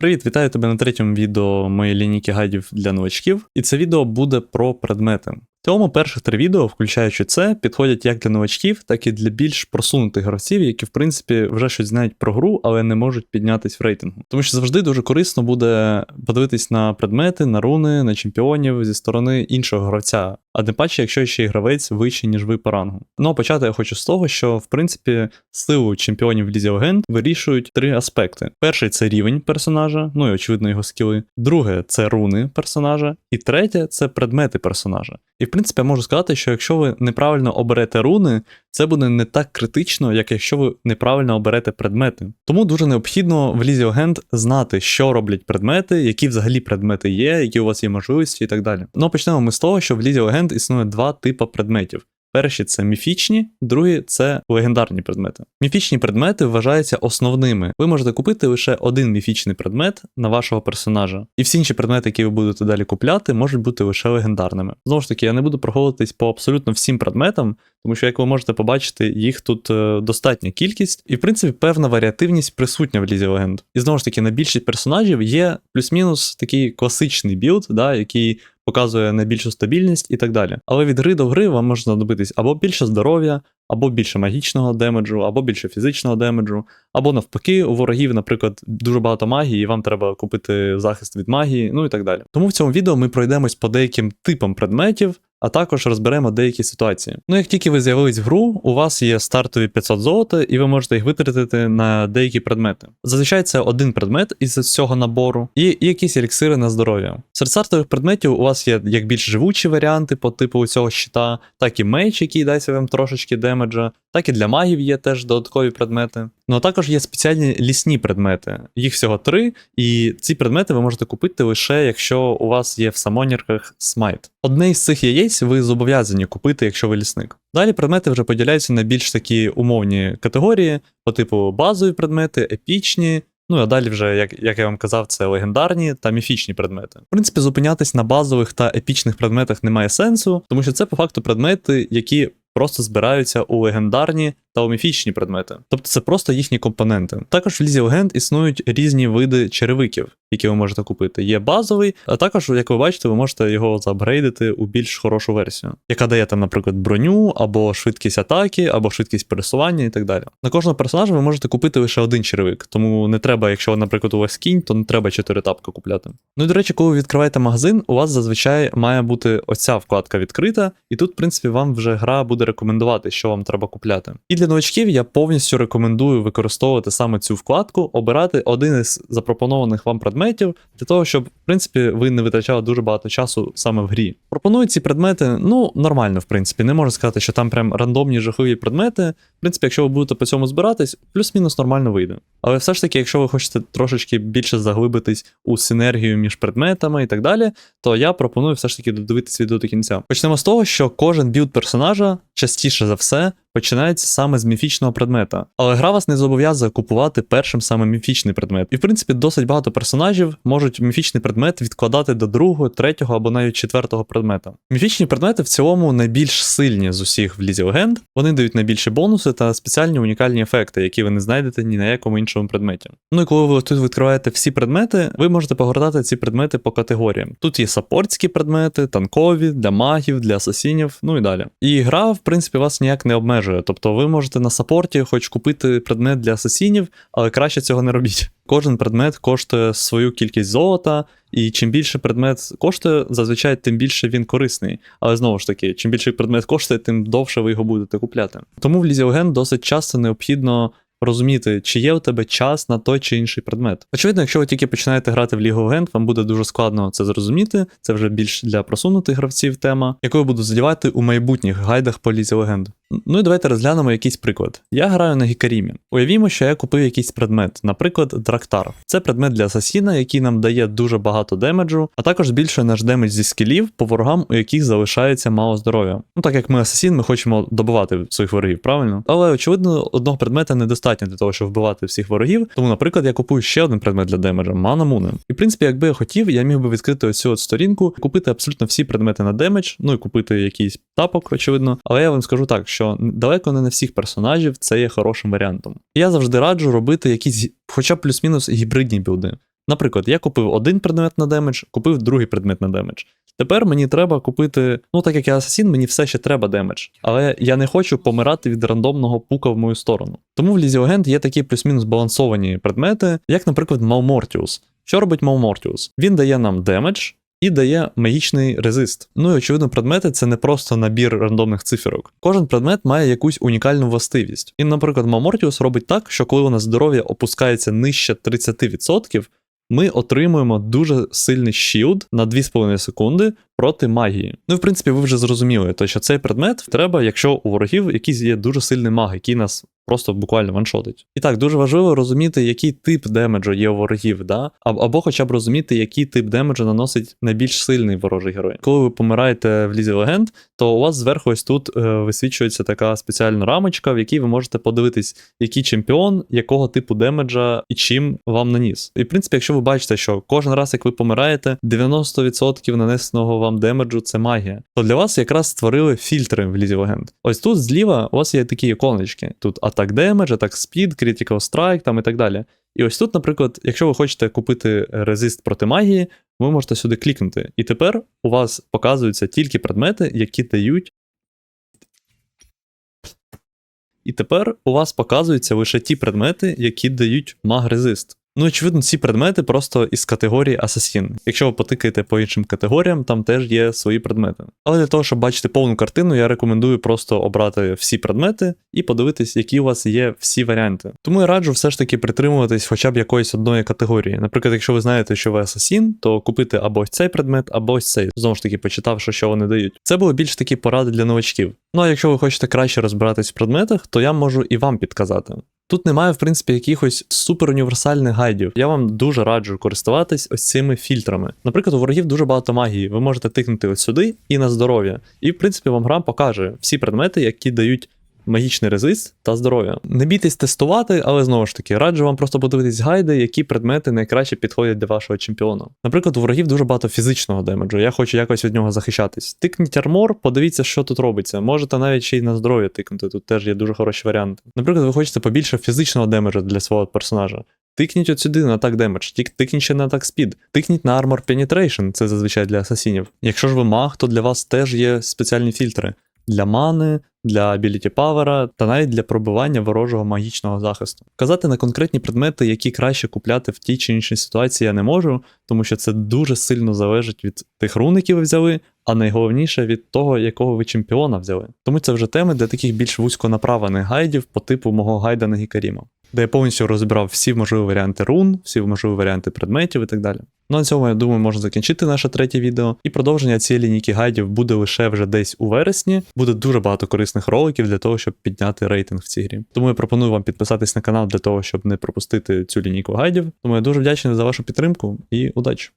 Привіт, вітаю тебе на третьому відео моєї лінійки гайдів для новачків. І це відео буде про предмети. В цілому перших три відео, включаючи це, підходять як для новачків, так і для більш просунутих гравців, які в принципі вже щось знають про гру, але не можуть піднятись в рейтингу. Тому що завжди дуже корисно буде подивитись на предмети, на руни, на чемпіонів зі сторони іншого гравця, а тим паче, якщо ще й гравець вищий, ніж ви по рангу. Ну а почати я хочу з того, що в принципі силу чемпіонів Лізі Легенд вирішують три аспекти: перший це рівень персонажа, ну і очевидно його скіли. Друге це руни персонажа, і третє це предмети персонажа. І в принципі я можу сказати, що якщо ви неправильно оберете руни, це буде не так критично, як якщо ви неправильно оберете предмети. Тому дуже необхідно в Лізі Легенд знати, що роблять предмети, які взагалі предмети є, які у вас є можливості і так далі. Ну почнемо ми з того, що в Лізі Легенд існує два типи предметів. Перші це міфічні, другі це легендарні предмети. Міфічні предмети вважаються основними. Ви можете купити лише один міфічний предмет на вашого персонажа. І всі інші предмети, які ви будете далі купляти, можуть бути лише легендарними. Знову ж таки, я не буду проходитись по абсолютно всім предметам, тому що, як ви можете побачити, їх тут е, достатня кількість, і в принципі певна варіативність присутня в Лізі Легенд. І знову ж таки, на більшість персонажів є плюс-мінус такий класичний білд, да, який показує найбільшу стабільність і так далі. Але від гри до гри вам може знадобитись або більше здоров'я, або більше магічного демеджу, або більше фізичного демеджу, або навпаки, у ворогів, наприклад, дуже багато магії, і вам треба купити захист від магії, ну і так далі. Тому в цьому відео ми пройдемось по деяким типам предметів. А також розберемо деякі ситуації. Ну, як тільки ви з'явились в гру, у вас є стартові 500 золота, і ви можете їх витратити на деякі предмети. Зазвичай це один предмет із цього набору, і, якісь еліксири на здоров'я. Серед стартових предметів у вас є як більш живучі варіанти по типу цього щита, так і меч, який дасть вам трошечки демеджа, так і для магів є теж додаткові предмети. Ну а також є спеціальні лісні предмети. Їх всього три, і ці предмети ви можете купити лише якщо у вас є в самонірках смайт. Одне із цих яєць ви зобов'язані купити, якщо ви лісник. Далі предмети вже поділяються на більш такі умовні категорії, по типу базові предмети, епічні. Ну а далі, вже, як як я вам казав, це легендарні та міфічні предмети. В принципі, зупинятись на базових та епічних предметах немає сенсу, тому що це по факту предмети, які просто збираються у легендарні та у міфічні предмети. Тобто це просто їхні компоненти. Також в Лізі Легенд існують різні види черевиків, які ви можете купити. Є базовий, а також, як ви бачите, ви можете його заапгрейдити у більш хорошу версію, яка дає там, наприклад, броню, або швидкість атаки, або швидкість пересування і так далі. На кожного персонажа ви можете купити лише один черевик, тому не треба, якщо, наприклад, у вас кінь, то не треба 4 тапки купляти. Ну і до речі, коли ви відкриваєте магазин, у вас зазвичай має бути оця вкладка відкрита, і тут, в принципі, вам вже гра буде рекомендувати, що вам треба купляти. І для новачків я повністю рекомендую використовувати саме цю вкладку, обирати один із запропонованих вам предметів для того, щоб, в принципі, ви не витрачали дуже багато часу саме в грі. Пропоную ці предмети, ну, нормально, в принципі. Не можу сказати, що там прям рандомні жахливі предмети. В принципі, якщо ви будете по цьому збиратись, плюс-мінус нормально вийде. Але все ж таки, якщо ви хочете трошечки більше заглибитись у синергію між предметами і так далі, то я пропоную все ж таки додивитись відео до кінця. Почнемо з того, що кожен білд персонажа частіше за все починається саме з міфічного предмета. Але гра вас не зобов'язує купувати першим саме міфічний предмет. І в принципі досить багато персонажів можуть міфічний предмет відкладати до другого, третього або навіть четвертого предмета. Міфічні предмети в цілому найбільш сильні з усіх в Лізі Легенд. Вони дають найбільші бонуси та спеціальні унікальні ефекти, які ви не знайдете ні на якому іншому предметі. Ну і коли ви тут відкриваєте всі предмети, ви можете погортати ці предмети по категоріям. Тут є саппортські предмети, танкові, для магів, для асасінів, ну і далі. І гра, в принципі, вас ніяк не обмежує. Тобто ви можете на саппорті хоч купити предмет для асасінів, але краще цього не робіть. Кожен предмет коштує свою кількість золота, і чим більше предмет коштує, зазвичай тим більше він корисний. Але знову ж таки, чим більше предмет коштує, тим довше ви його будете купляти. Тому в Лізі Оген досить часто необхідно розуміти, чи є у тебе час на той чи інший предмет. Очевидно, якщо ви тільки починаєте грати в Лігу Legends, вам буде дуже складно це зрозуміти. Це вже більш для просунутих гравців тема, яку я буду задівати у майбутніх гайдах по Лізі Легенд. Ну і давайте розглянемо якийсь приклад. Я граю на Гікарімі. Уявімо, що я купив якийсь предмет, наприклад, Драктар. Це предмет для асасіна, який нам дає дуже багато демеджу, а також збільшує наш демедж зі скілів по ворогам, у яких залишається мало здоров'я. Ну так як ми асасін, ми хочемо добивати своїх ворогів, правильно? Але очевидно, одного предмета недостатньо для того, щоб вбивати всіх ворогів. Тому, наприклад, я купую ще один предмет для демеджа Мана Муни. І в принципі, якби я хотів, я міг би відкрити оцю от сторінку, купити абсолютно всі предмети на демедж, ну і купити якийсь тапок, очевидно. Але я вам скажу так, що далеко не на всіх персонажів це є хорошим варіантом. Я завжди раджу робити якісь, хоча плюс-мінус гібридні білди. Наприклад, я купив один предмет на демедж, купив другий предмет на демедж. Тепер мені треба купити, ну так як я асасін, мені все ще треба демедж. Але я не хочу помирати від рандомного пука в мою сторону. Тому в Лізі Огент є такі плюс-мінус балансовані предмети, як, наприклад, Малмортіус. Що робить Малмортіус? Він дає нам демедж і дає магічний резист. Ну і очевидно, предмети це не просто набір рандомних циферок. Кожен предмет має якусь унікальну властивість. І, наприклад, Мамортіус робить так, що коли у нас здоров'я опускається нижче 30%, ми отримуємо дуже сильний щілд на 2,5 секунди проти магії. Ну в принципі, ви вже зрозуміли, то що цей предмет треба, якщо у ворогів якийсь є дуже сильний маг, який нас просто буквально ваншотить. І так, дуже важливо розуміти, який тип демеджу є у ворогів, да? Аб- або хоча б розуміти, який тип демеджу наносить найбільш сильний ворожий герой. Коли ви помираєте в лізі легенд, то у вас зверху ось тут е, висвічується така спеціальна рамочка, в якій ви можете подивитись, який чемпіон, якого типу демеджа і чим вам наніс. І в принципі, якщо ви бачите, що кожен раз, як ви помираєте, 90% нанесеного вам демеджу це магія, то для вас якраз створили фільтри в лізі легенд. Ось тут зліва у вас є такі іконочки. Тут атак демедж, атак спід, critical strike там і так далі. І ось тут, наприклад, якщо ви хочете купити резист проти магії, ви можете сюди клікнути. І тепер у вас показуються тільки предмети, які дають. І тепер у вас показуються лише ті предмети, які дають маг резист. Ну, очевидно, ці предмети просто із категорії Асасін. Якщо ви потикаєте по іншим категоріям, там теж є свої предмети. Але для того, щоб бачити повну картину, я рекомендую просто обрати всі предмети і подивитись, які у вас є всі варіанти. Тому я раджу все ж таки притримуватись хоча б якоїсь одної категорії. Наприклад, якщо ви знаєте, що ви асасін, то купити або ось цей предмет, або ось цей. Знову ж таки, почитавши, що вони дають. Це були більш такі поради для новачків. Ну а якщо ви хочете краще розбиратись в предметах, то я можу і вам підказати. Тут немає, в принципі, якихось суперуніверсальних гайдів. Я вам дуже раджу користуватись ось цими фільтрами. Наприклад, у ворогів дуже багато магії. Ви можете тикнути ось сюди і на здоров'я. І, в принципі, вам гра покаже всі предмети, які дають магічний резист та здоров'я. Не бійтесь тестувати, але знову ж таки, раджу вам просто подивитись гайди, які предмети найкраще підходять для вашого чемпіона. Наприклад, у ворогів дуже багато фізичного демеджу. Я хочу якось від нього захищатись. Тикніть армор, подивіться, що тут робиться. Можете навіть ще й на здоров'я тикнути. Тут теж є дуже хороші варіанти. Наприклад, ви хочете побільше фізичного демеджу для свого персонажа. Тикніть от сюди на атак демедж, тик- тикніть ще на атак спід, тикніть на Armor Penetration, це зазвичай для асасінів. Якщо ж ви маг, то для вас теж є спеціальні фільтри для мани, для біліті павера та навіть для пробивання ворожого магічного захисту. Казати на конкретні предмети, які краще купляти в тій чи іншій ситуації, я не можу, тому що це дуже сильно залежить від тих рун, які ви взяли, а найголовніше від того, якого ви чемпіона взяли. Тому це вже теми для таких більш вузько направлених гайдів по типу мого гайда на Гікаріма, де я повністю розібрав всі можливі варіанти рун, всі можливі варіанти предметів і так далі. Ну на цьому, я думаю, можна закінчити наше третє відео. І продовження цієї лінійки гайдів буде лише вже десь у вересні. Буде дуже багато корисних роликів для того, щоб підняти рейтинг в цій грі. Тому я пропоную вам підписатись на канал для того, щоб не пропустити цю лінійку гайдів. Тому я дуже вдячний за вашу підтримку і удачі!